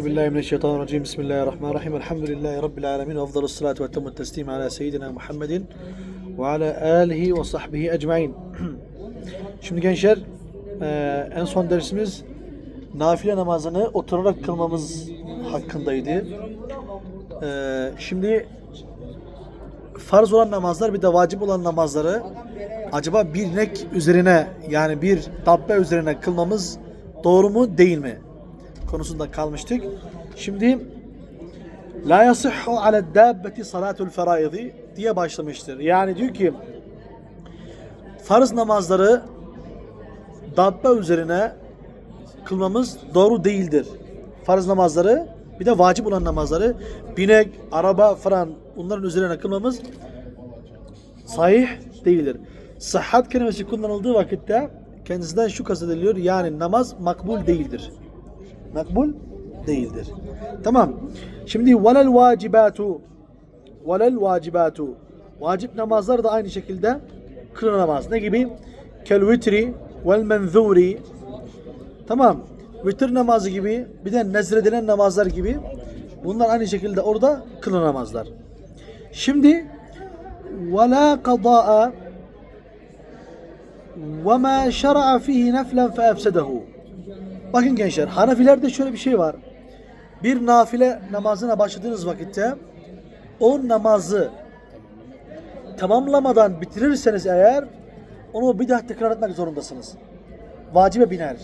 Bismillahirrahmanirrahim. Bismillahirrahmanirrahim. Elhamdülillahi Rabbil alemin. Afdalus salatu ve temmü teslim ala seyyidina Muhammedin ve ala alihi ve sahbihi ecmain. Şimdi gençler e, en son dersimiz nafile namazını oturarak kılmamız hakkındaydı. E, şimdi farz olan namazlar bir de vacip olan namazları acaba bir nek üzerine yani bir dabbe üzerine kılmamız doğru mu değil mi? Konusunda kalmıştık. Şimdi la yasihhu ala dabbeti salatul feraidi diye başlamıştır. Yani diyor ki farz namazları dabbe üzerine kılmamız doğru değildir. Farz namazları bir de vacip olan namazları binek, araba falan bunların üzerine kılmamız sahih değildir. Sıhhat kelimesi kullanıldığı vakitte kendisinden şu kastediliyor yani namaz makbul değildir. Makbul değildir. Tamam. Şimdi velel vacibatu velel vacibatu vacip namazlar da aynı şekilde kılınamaz. Ne gibi? Kel vitri vel menzuri Tamam. Vitir namazı gibi bir de nezredilen namazlar gibi bunlar aynı şekilde orada. Şimdi ve la kadaa ve ma şer'a fihi neflen fe efsedehu. Bakın gençler Hanefilerde şöyle bir şey var. Bir nafile namazına başladığınız vakitte o namazı tamamlamadan bitirirseniz eğer onu bir daha tekrar etmek zorundasınız. Vacibe biner.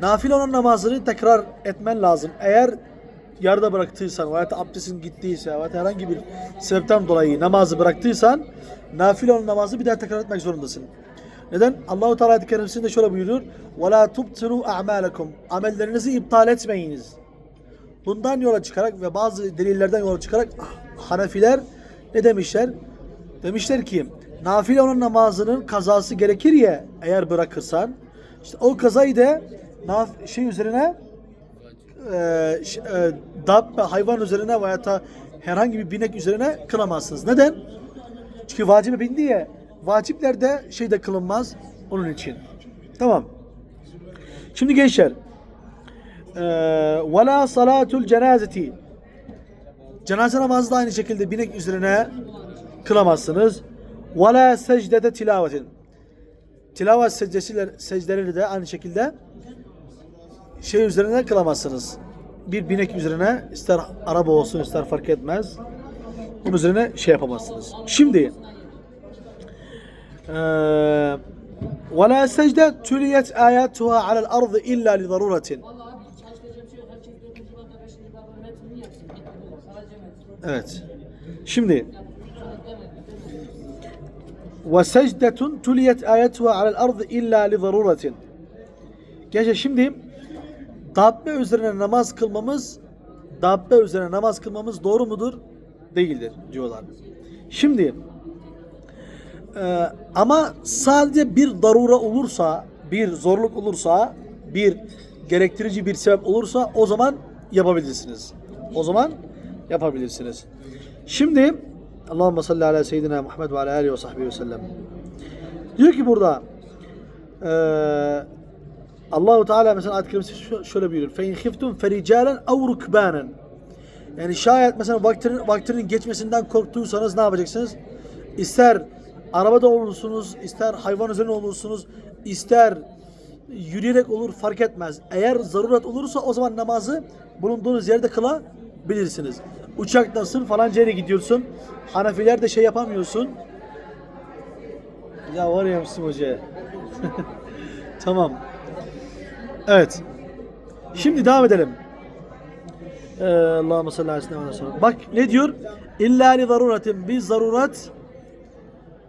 Nafile olan namazını tekrar etmen lazım. Eğer yarıda bıraktıysan veya abdestin gittiyse veya herhangi bir sebepten dolayı namazı bıraktıysan nafile olan namazı bir daha tekrar etmek zorundasın. Neden? Allahu Teala ayet-i kerimesinde şöyle buyuruyor. "Ve la tubtilu a'malakum." Amellerinizi iptal etmeyiniz. Bundan yola çıkarak ve bazı delillerden yola çıkarak Hanefiler ne demişler? Demişler ki nafile olan namazının kazası gerekir ya eğer bırakırsan işte o kazayı da naf şey üzerine e, e, dabbe hayvan üzerine veya herhangi bir binek üzerine kılamazsınız. Neden? Çünkü vacibe bindi ya. Vaciplerde şey de kılınmaz onun için. Tamam. Şimdi gençler eee ve la salatul cenazeti Cenaze namazı da aynı şekilde binek üzerine kılamazsınız. Ve la secdete tilavetin Tilavet secdesiler, secdeleri de aynı şekilde şey üzerine kılamazsınız. Bir binek üzerine ister araba olsun ister fark etmez. Bunun üzerine şey yapamazsınız. Şimdi ولا سجدة تليت آياتها على الأرض إلا لضرورة Evet. Şimdi ve secdetun tuliyet ayetuha alel ardı illa li zaruratin. Gençler şimdi dabbe üzerine namaz kılmamız dabbe üzerine namaz kılmamız doğru mudur? Değildir diyorlar. Şimdi ee, ama sadece bir darura olursa, bir zorluk olursa, bir gerektirici bir sebep olursa o zaman yapabilirsiniz. O zaman yapabilirsiniz. Şimdi Allahümme salli ala seyyidina Muhammed ve ala alihi ve sahbihi ve sellem. Diyor ki burada eee Allahu Teala mesela ayet-i kerimesi şö- şöyle buyuruyor. Fe in khiftum fericalen ev rukbanen. Yani şayet mesela vaktinin, vaktinin geçmesinden korktuğsanız ne yapacaksınız? İster arabada olursunuz, ister hayvan üzerine olursunuz, ister yürüyerek olur fark etmez. Eğer zaruret olursa o zaman namazı bulunduğunuz yerde kılabilirsiniz. Uçaktasın falanca yere gidiyorsun. Hanefiler de şey yapamıyorsun. Ya var ya Müslüm Hoca. tamam. Evet. Şimdi devam edelim. Ee, Allahümme salli aleyhi ve sellem. Bak ne diyor? İlla li zaruretin. Bir zaruret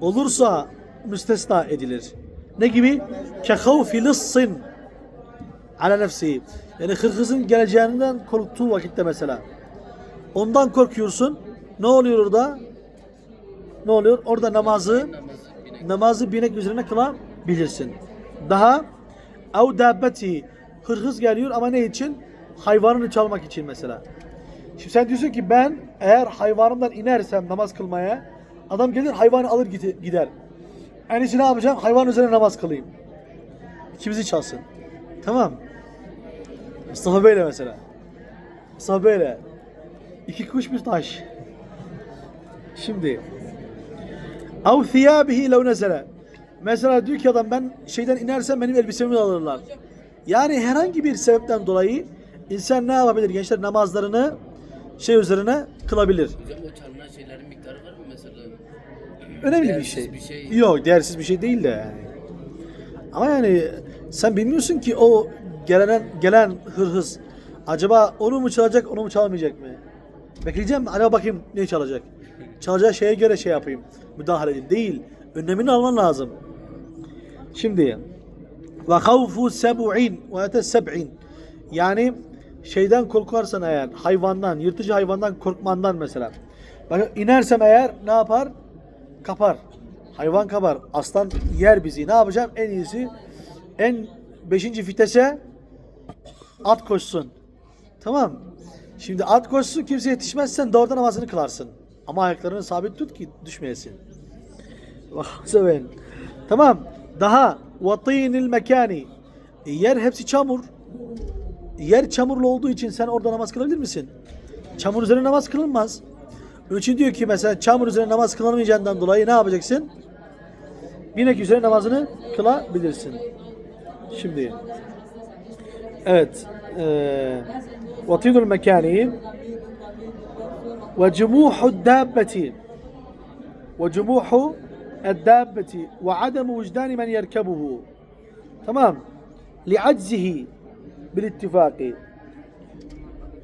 olursa müstesna edilir. Ne gibi? Ke havfi lissin ala nefsi. Yani hırkızın geleceğinden korktuğu vakitte mesela. Ondan korkuyorsun. Ne oluyor orada? Ne oluyor? Orada namazı namazı binek üzerine kılabilirsin. Daha ev dabbeti hırhız geliyor ama ne için? Hayvanını çalmak için mesela. Şimdi sen diyorsun ki ben eğer hayvanımdan inersem namaz kılmaya adam gelir hayvanı alır gide- gider. En iyisi ne yapacağım? Hayvan üzerine namaz kılayım. İkimizi çalsın. Tamam. Mustafa Bey'le mesela. Mesela böyle. İki kuş bir taş. Şimdi. Av thiyabihi lev nezele. Mesela diyor ki adam ben şeyden inersem benim elbisemi alırlar. Yani herhangi bir sebepten dolayı insan ne yapabilir gençler namazlarını şey üzerine kılabilir. Hocam o çalınan şeylerin mesela? Önemli bir şey. bir şey. Yok değersiz bir şey değil de yani. Ama yani sen bilmiyorsun ki o gelen gelen hırhız acaba onu mu çalacak onu mu çalmayacak mı? Bekleyeceğim acaba bakayım ne çalacak. Çalacağı şeye göre şey yapayım. Müdahale edeyim. Değil. Önlemini alman lazım. Şimdi ve havfu seb'in ve ete seb'in yani şeyden korkarsan eğer hayvandan, yırtıcı hayvandan korkmandan mesela. Bak inersem eğer ne yapar? Kapar. Hayvan kapar. Aslan yer bizi. Ne yapacağım? En iyisi en beşinci vitese at koşsun. Tamam. Şimdi at koşsun kimse yetişmezsen doğrudan namazını kılarsın. Ama ayaklarını sabit tut ki düşmeyesin. Seven. Tamam. Daha vatinil mekani. Yer hepsi çamur. Yer çamurlu olduğu için sen orada namaz kılabilir misin? Çamur üzerine namaz kılınmaz. Onun için diyor ki mesela çamur üzerine namaz kılamayacağından dolayı ne yapacaksın? Binek üzerine namazını kılabilirsin. Şimdi evet eee vatinul mekani ve cumuhu dabbeti ve cumuhu الدابة وعدم وجدان من يركبه تمام لعجزه بالاتفاق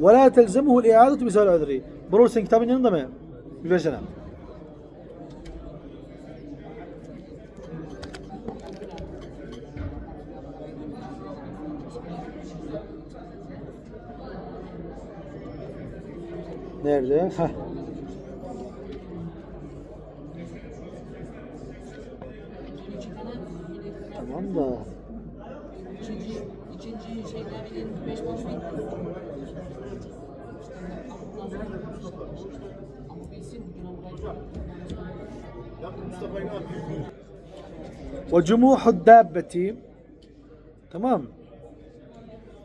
ولا تلزمه الإعادة بسبب العذر Bror sen kitabın yanında mı? Bir versene. Nerede? Heh. Tamam da. İkinci, ikinci şeylerin beş boş ve cumuhu dabbeti Tamam.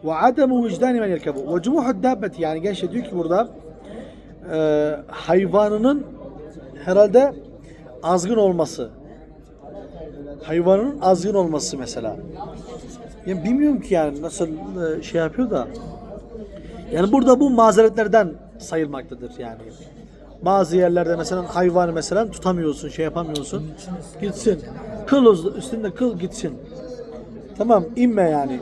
Ve ademu vicdani men yelkebu. Ve cumuhu dabbeti yani gençler diyor ki burada e, hayvanının herhalde azgın olması. Hayvanın azgın olması mesela. Yani bilmiyorum ki yani nasıl e, şey yapıyor da yani burada bu mazeretlerden sayılmaktadır yani. Bazı yerlerde mesela hayvanı mesela tutamıyorsun, şey yapamıyorsun. Gitsin. Kıl üstünde kıl gitsin. Tamam inme yani.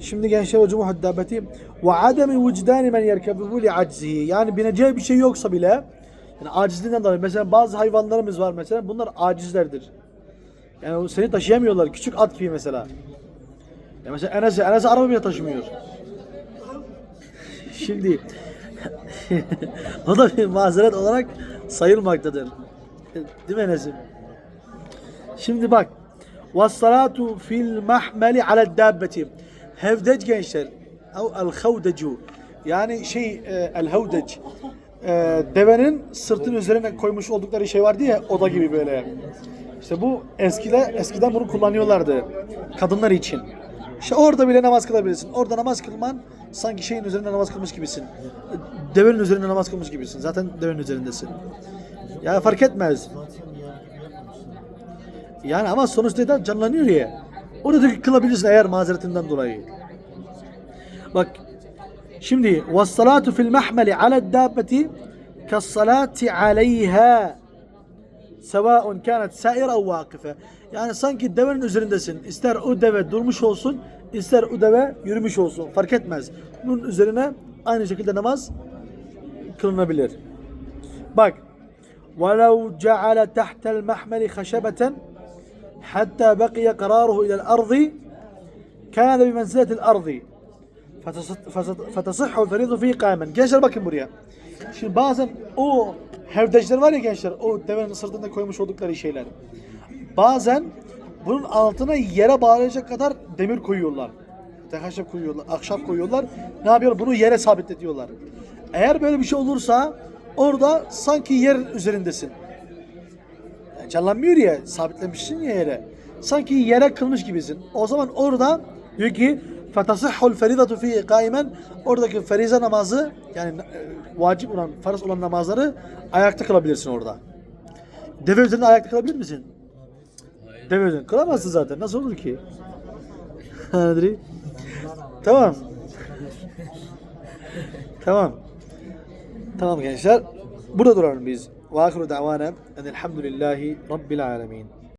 Şimdi gençler o cumuh dabbeti ve ademi vicdani men yerkebuhu li aczihi. Yani bineceği bir şey yoksa bile yani acizliğinden dolayı mesela bazı hayvanlarımız var mesela bunlar acizlerdir. Yani seni taşıyamıyorlar. Küçük at gibi mesela. Ya mesela Enes, Enes araba bile taşımıyor. Şimdi o da bir mazeret olarak sayılmaktadır. Değil mi Enes'im? Şimdi bak. Vassalatu fil mahmeli ala dabbeti. Hevdec gençler. Av el havdecu. Yani şey e, el havdec. E, devenin sırtının üzerine koymuş oldukları şey vardı ya oda gibi böyle. İşte bu eskide eskiden bunu kullanıyorlardı kadınlar için. İşte orada bile namaz kılabilirsin. Orada namaz kılman sanki şeyin üzerinde namaz kılmış gibisin. Devenin üzerinde namaz kılmış gibisin. Zaten devenin üzerindesin. Ya fark etmez. Yani ama sonuçta da canlanıyor ya. Orada da kılabilirsin eğer mazeretinden dolayı. Bak şimdi vassalatu fil mahmeli ala dabbeti kassalati aleyha sevaun kânet saire ev vakife. Yani sanki devenin üzerindesin. İster o deve durmuş olsun, ister o deve yürümüş olsun. Fark etmez. Bunun üzerine aynı şekilde namaz kılınabilir. Bak. وَلَوْ جَعَلَ تَحْتَ الْمَحْمَلِ خَشَبَةً حَتَّى بَقِيَ قَرَارُهُ إِلَى الْأَرْضِ كَانَ بِمَنْزِلَةِ الْأَرْضِ فتص- فتص- فَتَصِحُّ الْفَرِيضُ فِي قَائِمًا Gençler bakın buraya. Şimdi bazen o hevdeçler var ya gençler, o devenin sırtında koymuş oldukları şeyler. Bazen bunun altına yere bağlayacak kadar demir koyuyorlar. Tehaşep koyuyorlar, ahşap koyuyorlar. Ne yapıyorlar? Bunu yere sabitletiyorlar. Eğer böyle bir şey olursa orada sanki yer üzerindesin. Yani canlanmıyor ya, sabitlemişsin ya yere. Sanki yere kılmış gibisin. O zaman orada diyor ki fetasihhul feridatu fihi kaimen oradaki ferize namazı yani e, vacip olan farz olan namazları ayakta kılabilirsin orada. Deve üzerinde ayakta kılabilir misin? Deve üzerinde kılamazsın zaten. Nasıl olur ki? Tamam. tamam. Tamam gençler. Burada duralım biz. Ve ahiru davana enelhamdülillahi rabbil alemin.